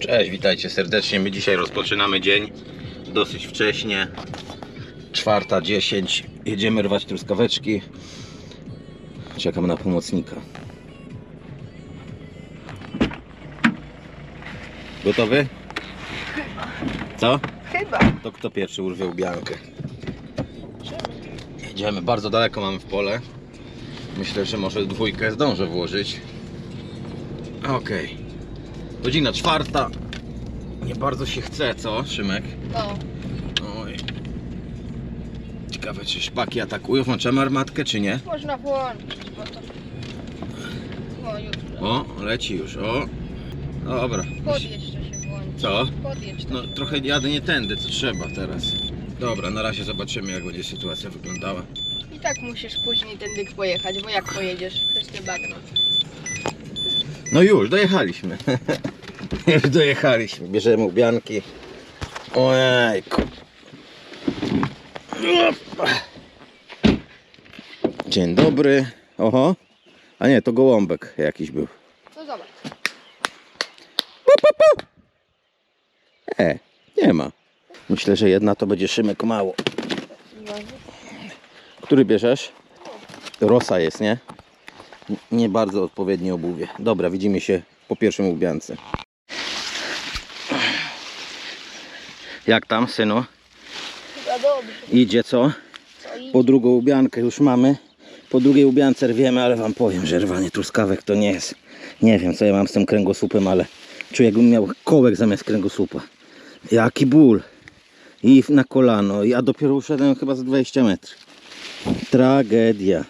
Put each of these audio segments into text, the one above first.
Cześć, witajcie serdecznie. My dzisiaj rozpoczynamy dzień dosyć wcześnie. Czwarta, dziesięć. Jedziemy rwać truskaweczki. Czekam na pomocnika. Gotowy? Co? Chyba. To kto pierwszy urwie ubiankę? Jedziemy, bardzo daleko mamy w pole. Myślę, że może dwójkę zdążę włożyć. Okej. Godzina czwarta. Nie bardzo się chce, co, Szymek? No. Oj. Ciekawe, czy szpaki atakują. Włączamy armatkę, czy nie? Można włączyć, bo to... O, już. O, leci już, o. Dobra. Podjedź to się włączy. Co? Podjedź to. No, trochę jadę nie tędy, co trzeba teraz. Dobra, na razie zobaczymy, jak będzie sytuacja wyglądała. I tak musisz później tędy pojechać, bo jak pojedziesz przez te bagno? No już, dojechaliśmy. już dojechaliśmy. Bierzemy ubianki. Ojejku. Dzień dobry. Oho. A nie, to gołąbek jakiś był. No zobacz. E, nie ma. Myślę, że jedna to będzie Szymek mało. Który bierzesz? Rosa jest, nie? Nie bardzo odpowiednie obuwie. Dobra, widzimy się po pierwszym ubiance. Jak tam, synu? Idzie co? Po drugą ubiankę już mamy. Po drugiej ubiance rwiemy, ale wam powiem, że rwanie truskawek to nie jest. Nie wiem, co ja mam z tym kręgosłupem, ale czuję, jakbym miał kołek zamiast kręgosłupa. Jaki ból. I na kolano. Ja dopiero uszedłem chyba za 20 metrów. Tragedia.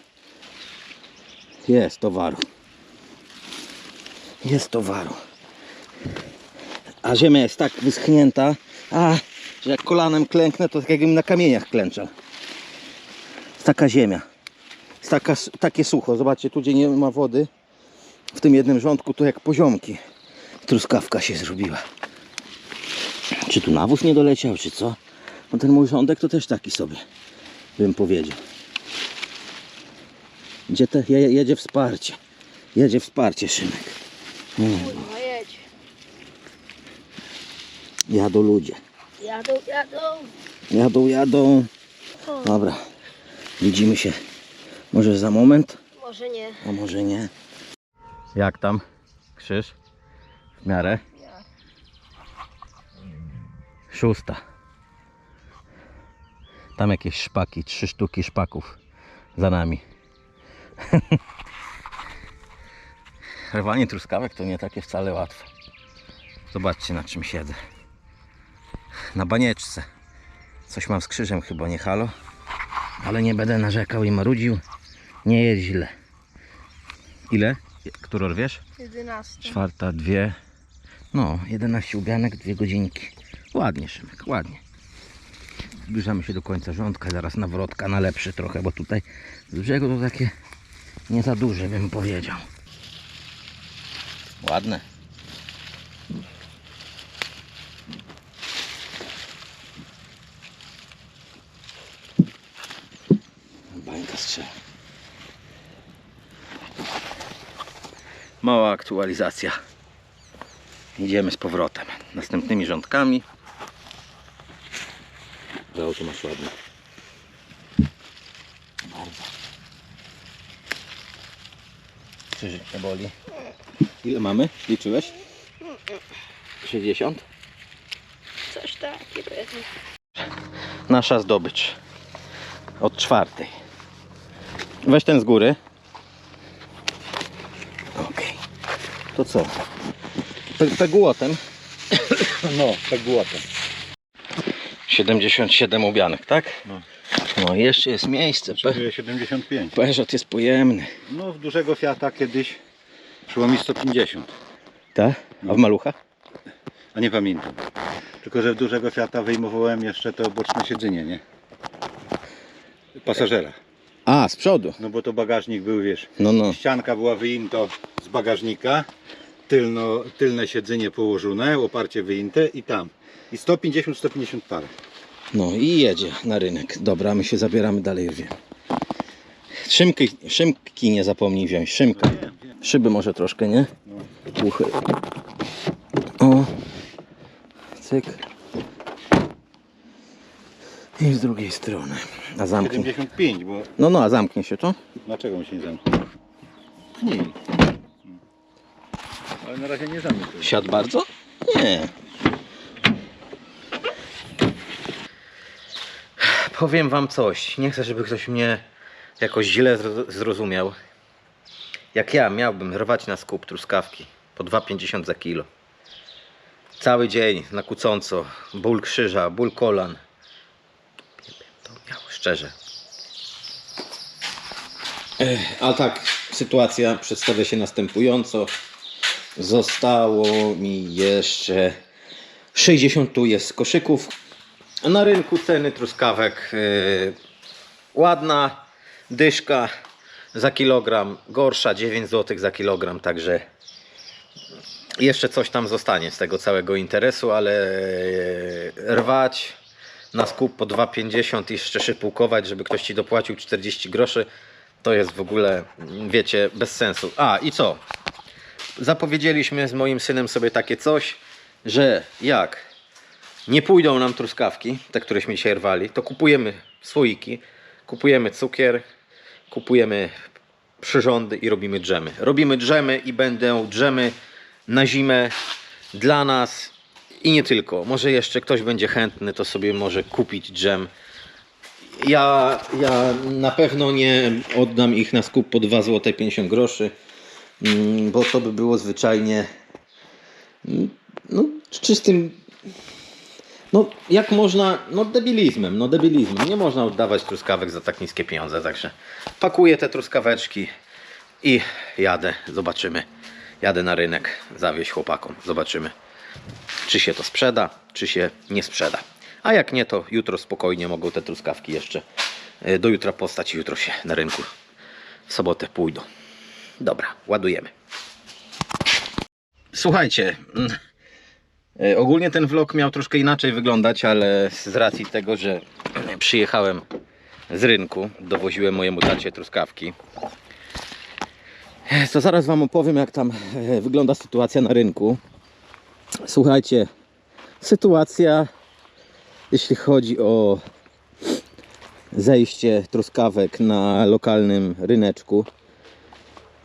Jest towaru. Jest towaru. A ziemia jest tak wyschnięta, a, że jak kolanem klęknę, to tak jakbym na kamieniach klęczał. Jest taka ziemia. Jest taka, takie sucho. Zobaczcie, tu gdzie nie ma wody, w tym jednym rządku, to jak poziomki. Truskawka się zrobiła. Czy tu nawóz nie doleciał, czy co? No ten mój rządek to też taki sobie, bym powiedział. Gdzie te, je, jedzie wsparcie. Jedzie wsparcie, Szymek. Kurwa, jedź. jadą ludzie. Jadą, jadą. Jadą, jadą. Dobra. Widzimy się może za moment. może nie. A może nie? Jak tam? Krzyż? W miarę? Szósta. Tam jakieś szpaki, trzy sztuki szpaków za nami. Rwanie truskawek to nie takie wcale łatwe. Zobaczcie na czym siedzę. Na banieczce. Coś mam z krzyżem chyba, nie halo? Ale nie będę narzekał i marudził. Nie jest źle. Ile? Którą rwiesz? 11. Czwarta, dwie. No, 11 ubianek, dwie godzinki. Ładnie, Szymek, ładnie. Zbliżamy się do końca rządka, zaraz nawrotka na lepszy trochę, bo tutaj z brzegu to takie nie za duże, bym powiedział. Ładne. Bańka strzela. Mała aktualizacja. Idziemy z powrotem. Następnymi rządkami. To auto masz ładne. Krzyżyk nie boli. Ile mamy? Liczyłeś? 60? Coś takiego jest. Nasza zdobycz. Od czwartej. Weź ten z góry. Okej. To co? Pe- Pegłotem. No, to. 77 ubianek, tak? No. No jeszcze jest miejsce. Pe- Potrzebuję 75. Peugeot jest pojemny. No, w dużego Fiata kiedyś szło mi 150, Tak? A w maluchach? a nie pamiętam. Tylko, że w dużego Fiata wyjmowałem jeszcze to boczne siedzenie, nie? Pasażera. A, z przodu. No bo to bagażnik był, wiesz, No, no. ścianka była wyjęta z bagażnika, tylno, tylne siedzenie położone, oparcie wyjęte i tam. I 150-150 parę. No i jedzie na rynek. Dobra, my się zabieramy dalej wiem. Szymki, szymki nie zapomnij wziąć. Szymka. Szyby może troszkę, nie? Puchy. O, cyk. I z drugiej strony. A zamknie. 75, bo No, no, a zamknie się to? dlaczego mi się nie zamknie? Pchnij. Ale na razie nie zamknę. Siadł bardzo? Nie. Powiem wam coś. Nie chcę, żeby ktoś mnie jakoś źle zro- zrozumiał. Jak ja miałbym rwać na skup truskawki po 2,50 za kilo. Cały dzień na kucąco, ból krzyża, ból kolan. To miał, szczerze. A tak, sytuacja przedstawia się następująco. Zostało mi jeszcze 60 tu jest koszyków. Na rynku ceny truskawek yy, ładna dyszka za kilogram, gorsza 9 zł za kilogram, także jeszcze coś tam zostanie z tego całego interesu, ale yy, rwać na skup po 2,50 i jeszcze szypułkować, żeby ktoś ci dopłacił 40 groszy, to jest w ogóle, wiecie, bez sensu. A i co? zapowiedzieliśmy z moim synem sobie takie coś, że jak nie pójdą nam truskawki, te któreśmy dzisiaj rwali, to kupujemy słoiki, kupujemy cukier, kupujemy przyrządy i robimy dżemy. Robimy dżemy i będą dżemy na zimę dla nas i nie tylko. Może jeszcze ktoś będzie chętny, to sobie może kupić dżem. Ja, ja na pewno nie oddam ich na skup po 2 zł 50 groszy. Mm, bo to by było zwyczajnie mm, no, czystym no jak można, no debilizmem, no debilizmem, nie można oddawać truskawek za tak niskie pieniądze, także pakuję te truskaweczki i jadę, zobaczymy, jadę na rynek, zawieźć chłopakom, zobaczymy czy się to sprzeda, czy się nie sprzeda, a jak nie to jutro spokojnie mogą te truskawki jeszcze e, do jutra postać i jutro się na rynku w sobotę pójdą. Dobra, ładujemy. Słuchajcie, mm, ogólnie ten vlog miał troszkę inaczej wyglądać, ale z racji tego, że przyjechałem z rynku, dowoziłem mojemu tacie truskawki, e, to zaraz Wam opowiem, jak tam e, wygląda sytuacja na rynku. Słuchajcie, sytuacja, jeśli chodzi o zejście truskawek na lokalnym ryneczku,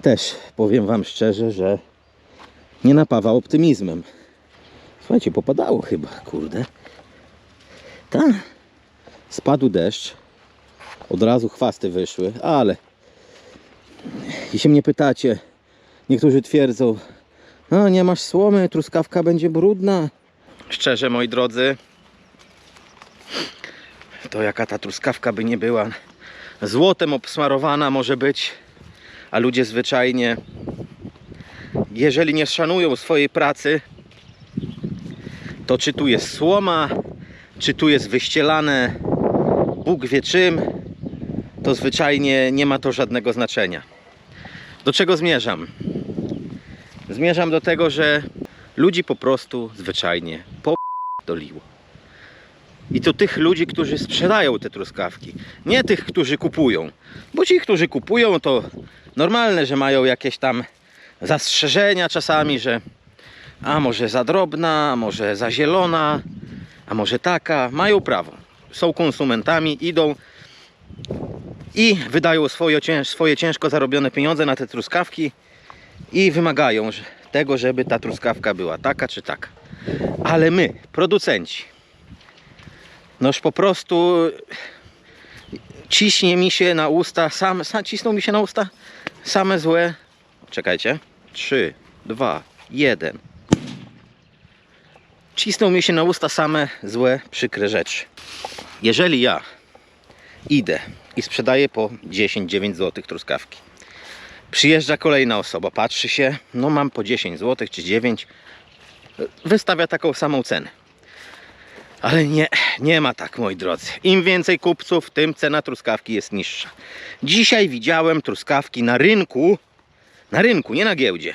też powiem Wam szczerze, że nie napawa optymizmem. Słuchajcie, popadało chyba, kurde. Tak. Spadł deszcz. Od razu chwasty wyszły, ale i się mnie pytacie, niektórzy twierdzą, no nie masz słomy, truskawka będzie brudna. Szczerze, moi drodzy, to jaka ta truskawka by nie była, złotem obsmarowana może być, a ludzie zwyczajnie, jeżeli nie szanują swojej pracy, to czy tu jest słoma, czy tu jest wyścielane Bóg wie czym, to zwyczajnie nie ma to żadnego znaczenia. Do czego zmierzam? Zmierzam do tego, że ludzi po prostu zwyczajnie doliło. I to tych ludzi, którzy sprzedają te truskawki, nie tych, którzy kupują. Bo ci, którzy kupują, to normalne, że mają jakieś tam zastrzeżenia czasami, że a może za drobna, a może za zielona, a może taka. Mają prawo. Są konsumentami, idą i wydają swoje, swoje ciężko zarobione pieniądze na te truskawki i wymagają tego, żeby ta truskawka była taka czy taka. Ale my, producenci, noż po prostu ciśnie mi się na usta, sam, sam cisną mi się na usta same złe. Czekajcie. 3, 2, 1. Cisną mi się na usta same złe, przykre rzeczy. Jeżeli ja idę i sprzedaję po 10-9 zł truskawki, przyjeżdża kolejna osoba, patrzy się, no mam po 10 zł czy 9, wystawia taką samą cenę. Ale nie, nie ma tak, moi drodzy. Im więcej kupców, tym cena truskawki jest niższa. Dzisiaj widziałem truskawki na rynku, na rynku, nie na giełdzie.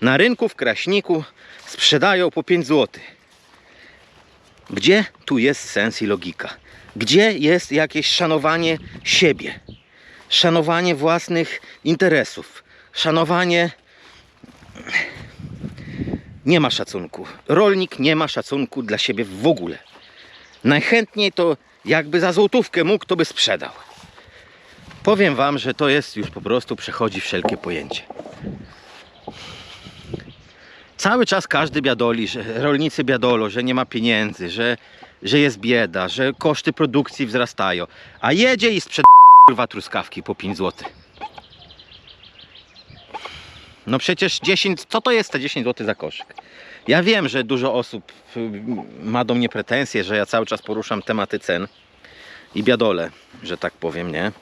Na rynku w Kraśniku sprzedają po 5 zł. Gdzie tu jest sens i logika? Gdzie jest jakieś szanowanie siebie? Szanowanie własnych interesów? Szanowanie nie ma szacunku. Rolnik nie ma szacunku dla siebie w ogóle. Najchętniej to jakby za złotówkę mógł, to by sprzedał. Powiem wam, że to jest już po prostu przechodzi wszelkie pojęcie. Cały czas każdy biadoli, że rolnicy biadolą, że nie ma pieniędzy, że, że jest bieda, że koszty produkcji wzrastają. A jedzie i sprzeda kurwa truskawki po 5 zł. No przecież 10, co to jest te 10 zł za koszyk? Ja wiem, że dużo osób y, ma do mnie pretensje, że ja cały czas poruszam tematy cen i biadole, że tak powiem, nie?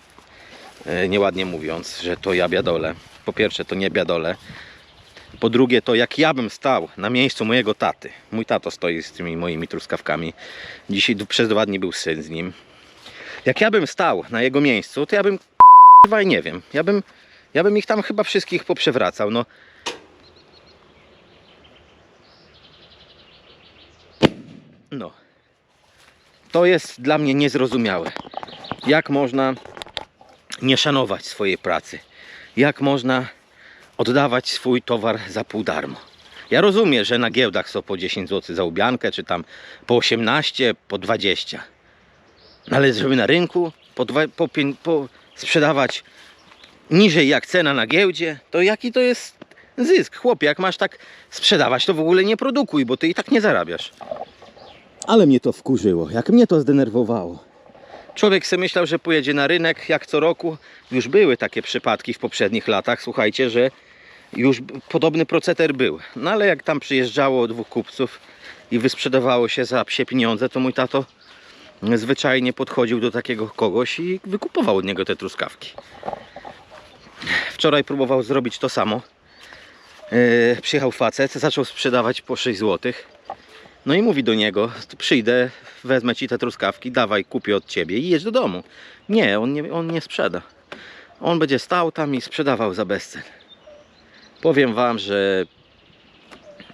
E, Nieładnie mówiąc, że to ja biadole. Po pierwsze, to nie biadole. Po drugie, to jak ja bym stał na miejscu mojego taty. Mój tato stoi z tymi moimi truskawkami. Dzisiaj przez dwa dni był syn z nim. Jak ja bym stał na jego miejscu, to ja bym i nie wiem. Ja bym, ja bym ich tam chyba wszystkich poprzewracał. No. No. To jest dla mnie niezrozumiałe. Jak można nie szanować swojej pracy? Jak można oddawać swój towar za pół darmo? Ja rozumiem, że na giełdach są po 10 zł za ubiankę, czy tam po 18, po 20. No ale żeby na rynku po, dwa, po, po sprzedawać niżej jak cena na giełdzie, to jaki to jest zysk? Chłopie, jak masz tak sprzedawać, to w ogóle nie produkuj, bo ty i tak nie zarabiasz. Ale mnie to wkurzyło, jak mnie to zdenerwowało. Człowiek sobie myślał, że pojedzie na rynek jak co roku. Już były takie przypadki w poprzednich latach, słuchajcie, że już podobny proceder był. No ale jak tam przyjeżdżało dwóch kupców i wysprzedawało się za psie pieniądze, to mój tato zwyczajnie podchodził do takiego kogoś i wykupował od niego te truskawki. Wczoraj próbował zrobić to samo. Yy, przyjechał facet, zaczął sprzedawać po 6 zł. No i mówi do niego, przyjdę, wezmę ci te truskawki, dawaj, kupię od ciebie i jedź do domu. Nie, on nie, on nie sprzeda. On będzie stał tam i sprzedawał za bezcen. Powiem wam, że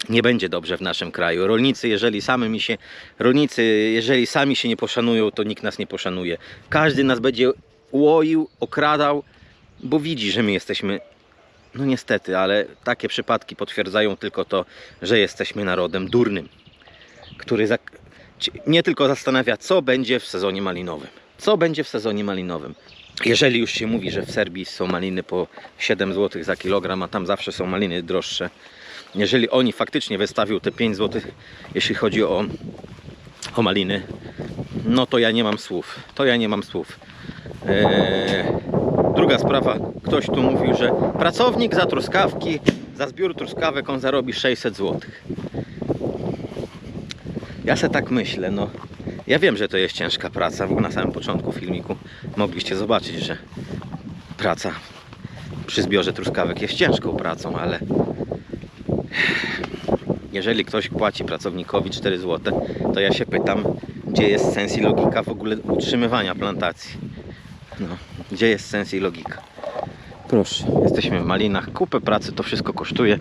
nie będzie dobrze w naszym kraju. Rolnicy, jeżeli sami mi się, rolnicy, jeżeli sami się nie poszanują, to nikt nas nie poszanuje. Każdy nas będzie łoił, okradał, bo widzi, że my jesteśmy, no niestety, ale takie przypadki potwierdzają tylko to, że jesteśmy narodem durnym, który nie tylko zastanawia, co będzie w sezonie malinowym. Co będzie w sezonie malinowym? Jeżeli już się mówi, że w Serbii są maliny po 7 zł za kilogram, a tam zawsze są maliny droższe, jeżeli oni faktycznie wystawią te 5 zł, jeśli chodzi o, o maliny, no to ja nie mam słów. To ja nie mam słów. Eee, druga sprawa, ktoś tu mówił, że pracownik za truskawki, za zbiór truskawek on zarobi 600 zł. Ja se tak myślę, no. Ja wiem, że to jest ciężka praca, bo na samym początku filmiku mogliście zobaczyć, że praca przy zbiorze truskawek jest ciężką pracą, ale jeżeli ktoś płaci pracownikowi 4 zł, to ja się pytam, gdzie jest sens i logika w ogóle utrzymywania plantacji. No, gdzie jest sens i logika? Proszę, jesteśmy w Malinach, kupę pracy, to wszystko kosztuje.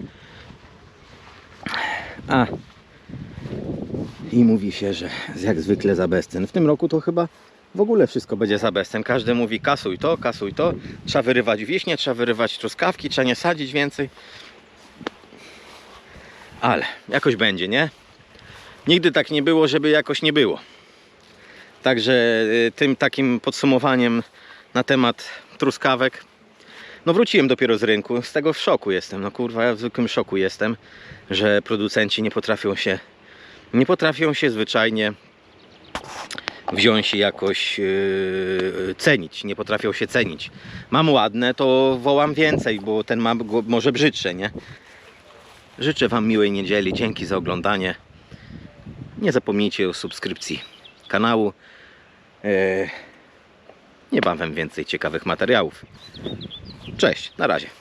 A, i mówi się, że jak zwykle za bezcen. W tym roku to chyba w ogóle wszystko będzie za bezcen. Każdy mówi kasuj to, kasuj to. Trzeba wyrywać wiśnie, trzeba wyrywać truskawki, trzeba nie sadzić więcej. Ale jakoś będzie, nie? Nigdy tak nie było, żeby jakoś nie było. Także y, tym takim podsumowaniem na temat truskawek. No wróciłem dopiero z rynku. Z tego w szoku jestem. No kurwa, ja w zwykłym szoku jestem, że producenci nie potrafią się nie potrafią się zwyczajnie wziąć się jakoś yy, cenić, nie potrafią się cenić. Mam ładne, to wołam więcej, bo ten ma może brzydsze, nie? Życzę Wam miłej niedzieli, dzięki za oglądanie. Nie zapomnijcie o subskrypcji kanału. Yy, niebawem więcej ciekawych materiałów. Cześć, na razie.